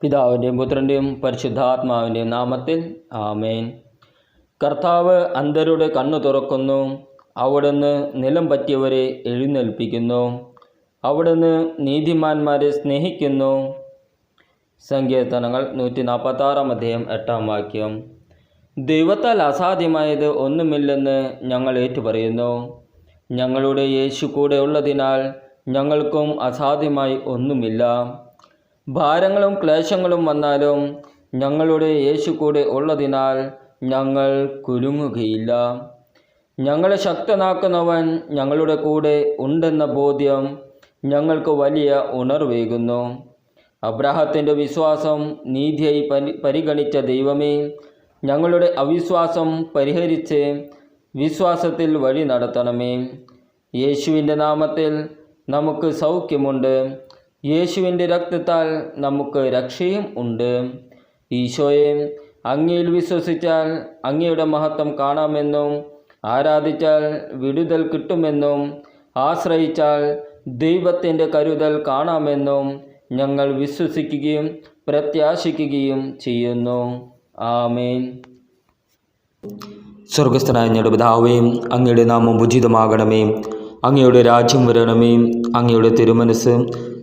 പിതാവിന്റെയും പുത്രന്റെയും പരിശുദ്ധാത്മാവിന്റെയും നാമത്തിൽ ആമേൻ. കർത്താവ് അന്ധരുടെ കണ്ണു തുറക്കുന്നു അവിടുന്ന് നിലം പറ്റിയവരെ എഴുന്നേൽപ്പിക്കുന്നു അവിടുന്ന് നീതിമാന്മാരെ സ്നേഹിക്കുന്നു. സങ്കീർത്തനങ്ങൾ നൂറ്റി നാൽപ്പത്താറാം അധ്യായം എട്ടാം വാക്യം. ദൈവത്താൽ അസാധ്യമായത് ഒന്നുമില്ലെന്ന് ഞങ്ങൾ ഏറ്റുപറയുന്നു. ഞങ്ങളുടെ യേശു കൂടെ ഉള്ളതിനാൽ ഞങ്ങൾക്കും അസാധ്യമായി ഒന്നുമില്ല. ഭാരങ്ങളും ക്ലേശങ്ങളും വന്നാലും ഞങ്ങളുടെ യേശു കൂടെ ഉള്ളതിനാൽ ഞങ്ങൾ കുലുങ്ങുകയില്ല. ഞങ്ങളെ ശക്തനാക്കുന്നവൻ ഞങ്ങളുടെ കൂടെ ഉണ്ടെന്ന ബോധ്യം ഞങ്ങൾക്ക് വലിയ ഉണർവേകുന്നു. അബ്രാഹത്തിന്റെ വിശ്വാസം നീതിയായി പരി പരിഗണിച്ച ദൈവമേ ഞങ്ങളുടെ അവിശ്വാസം പരിഹരിച്ച് വിശ്വാസത്തിൽ വഴി നടത്തണമേ. യേശുവിന്റെ നാമത്തിൽ നമുക്ക് സൗഖ്യമുണ്ട്. യേശുവിന്റെ രക്തത്താൽ നമുക്ക് രക്ഷയും ഉണ്ട്. ഈശോയെ അങ്ങയിൽ വിശ്വസിച്ചാൽ അങ്ങയുടെ മഹത്വം കാണാമെന്നും ആരാധിച്ചാൽ വിടുതൽ കിട്ടുമെന്നും ആശ്രയിച്ചാൽ ദൈവത്തിന്റെ കരുതൽ കാണാമെന്നും ഞങ്ങൾ വിശ്വസിക്കുകയും പ്രത്യാശിക്കുകയും ചെയ്യുന്നു. ആമേൻ. സ്വർഗസ്ഥനായ ഞങ്ങളുടെ പിതാവേ അങ്ങയുടെ നാമം ഉചിതമാകണമേ. അങ്ങയുടെ രാജ്യം വരണമേ. അങ്ങയുടെ തിരുമനസ്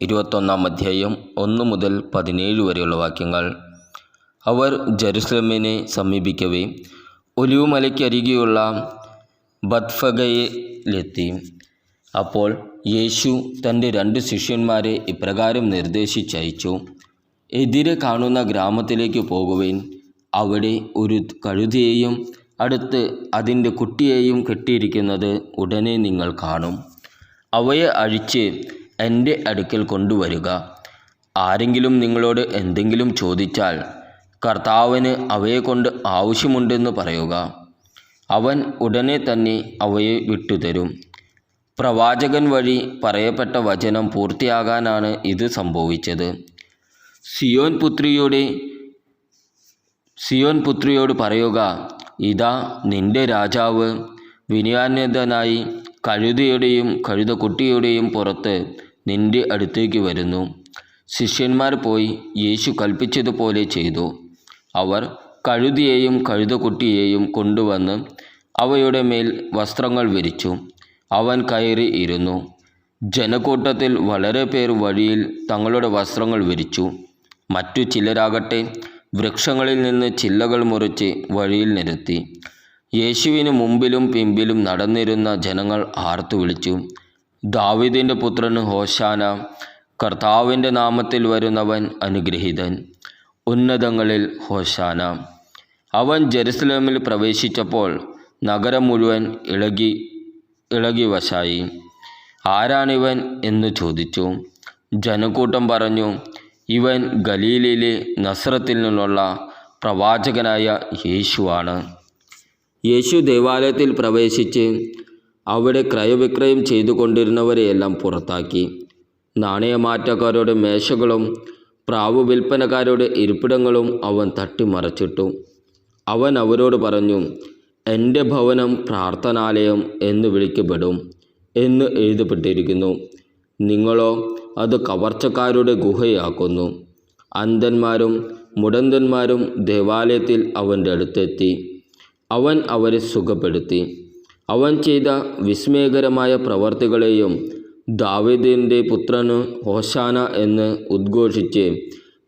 ഇരുപത്തൊന്നാം അധ്യായം ഒന്ന് മുതൽ പതിനേഴ് വരെയുള്ള വാക്യങ്ങൾ. അവർ ജെറുസലമിനെ സമീപിക്കവേ ഒലിവുമലയ്ക്കരികെയുള്ള ബത്ഫഗയിലെത്തി. അപ്പോൾ യേശു തന്റെ രണ്ട് ശിഷ്യന്മാരെ ഇപ്രകാരം നിർദ്ദേശിച്ചയച്ചു എതിരെ കാണുന്ന ഗ്രാമത്തിലേക്ക് പോകുവേൻ അവിടെ ഒരു കഴുതിയെയും അടുത്ത് അതിന്റെ കുട്ടിയെയും കെട്ടിയിരിക്കുന്നത് ഉടനെ നിങ്ങൾ കാണും. അവയെ അഴിച്ച് എന്റെ അടുക്കൽ കൊണ്ടുവരിക. ആരെങ്കിലും നിങ്ങളോട് എന്തെങ്കിലും ചോദിച്ചാൽ കർത്താവിന് അവയെക്കൊണ്ട് ആവശ്യമുണ്ടെന്ന് പറയുക. അവൻ ഉടനെ തന്നെ അവയെ വിട്ടുതരും. പ്രവാചകൻ വഴി പറയപ്പെട്ട വചനം പൂർത്തിയാകാനാണ് ഇത് സംഭവിച്ചത്. സിയോൻ പുത്രിയുടെ സിയോൻ പുത്രിയോട് പറയുക ഇതാ നിന്റെ രാജാവ് വിനയാന്യതനായി കഴുതയുടെയും കഴുതക്കുട്ടിയുടെയും പുറത്ത് നിന്റെ അടുത്തേക്ക് വരുന്നു. ശിഷ്യന്മാർ പോയി യേശു കൽപ്പിച്ചതുപോലെ ചെയ്തു. അവർ കഴുതിയെയും കഴുതക്കുട്ടിയെയും കൊണ്ടുവന്ന് അവയുടെ മേൽ വസ്ത്രങ്ങൾ വിരിച്ചു. അവൻ കയറി ഇരുന്നു. ജനക്കൂട്ടത്തിൽ വളരെ പേർ വഴിയിൽ തങ്ങളുടെ വസ്ത്രങ്ങൾ വിരിച്ചു. മറ്റു ചിലരാകട്ടെ വൃക്ഷങ്ങളിൽ നിന്ന് ചില്ലകൾ മുറിച്ച് വഴിയിൽ നിരത്തി. യേശുവിന് മുമ്പിലും പിമ്പിലും നടന്നിരുന്ന ജനങ്ങൾ ആർത്തു വിളിച്ചു. ദാവിദിന്റെ പുത്രന് ഹോശാന കർത്താവിന്റെ നാമത്തിൽ വരുന്നവൻ അനുഗ്രഹീതൻ. ഉന്നതങ്ങളിൽ ഹോശാന. അവൻ ജെറുസലേമിൽ പ്രവേശിച്ചപ്പോൾ നഗരം മുഴുവൻ ഇളകി ഇളകി വശായി ആരാണിവൻ എന്ന് ചോദിച്ചു. ജനക്കൂട്ടം പറഞ്ഞു ഇവൻ ഗലീലയിലെ നസ്രത്തിൽ നിന്നുള്ള പ്രവാചകനായ യേശുവാണ്. യേശു ദേവാലയത്തിൽ പ്രവേശിച്ച് അവിടെ ക്രയവിക്രയം ചെയ്തുകൊണ്ടിരുന്നവരെയെല്ലാം പുറത്താക്കി. നാണയമാറ്റക്കാരുടെ മേശകളും പ്രാവ് വിൽപ്പനക്കാരുടെ ഇരിപ്പിടങ്ങളും അവൻ തട്ടിമറച്ചിട്ടു. അവൻ അവരോട് പറഞ്ഞു എന്റെ ഭവനം പ്രാർത്ഥനാലയം എന്ന് വിളിക്കപ്പെടും എന്ന് എഴുതപ്പെട്ടിരിക്കുന്നു. നിങ്ങളോ അത് കവർച്ചക്കാരുടെ ഗുഹയാക്കുന്നു. അന്ധന്മാരും മുടന്തന്മാരും ദേവാലയത്തിൽ അവന്റെ അടുത്തെത്തി. അവൻ അവരെ സുഖപ്പെടുത്തി. അവൻ ചെയ്ത വിസ്മയകരമായ പ്രവർത്തികളെയും ദാവീദിന്റെ പുത്രന് ഹോശാന എന്ന് ഉദ്ഘോഷിച്ച്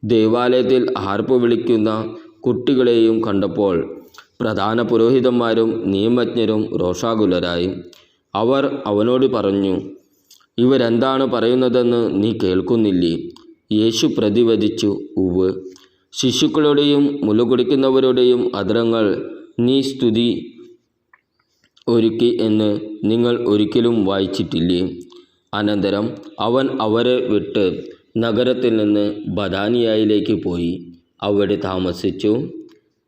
ദേവാലയത്തിൽ ആർപ്പ് വിളിക്കുന്ന കുട്ടികളെയും കണ്ടപ്പോൾ പ്രധാന പുരോഹിതന്മാരും നിയമജ്ഞരും രോഷാകുലരായി. അവർ അവനോട് പറഞ്ഞു ഇവരെന്താണ് പറയുന്നതെന്ന് നീ കേൾക്കുന്നില്ലേ? യേശു പ്രതിവദിച്ചു ഉവ് ശിശുക്കളുടെയും മുലകുടിക്കുന്നവരുടെയും അധരങ്ങൾ നീ സ്തുതി ഒരുക്കി എന്ന് നിങ്ങൾ ഒരിക്കലും വായിച്ചിട്ടില്ലേ? അനന്തരം അവൻ അവരെ വിട്ട് നഗരത്തിൽ നിന്ന് ബദാനിയായിലേക്ക് പോയി. അവിടെ താമസിച്ചു.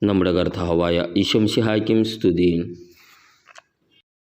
നമ്മുടെ കർത്താവായ ഈശംസിഹായ്ക്കും സ്തുതി.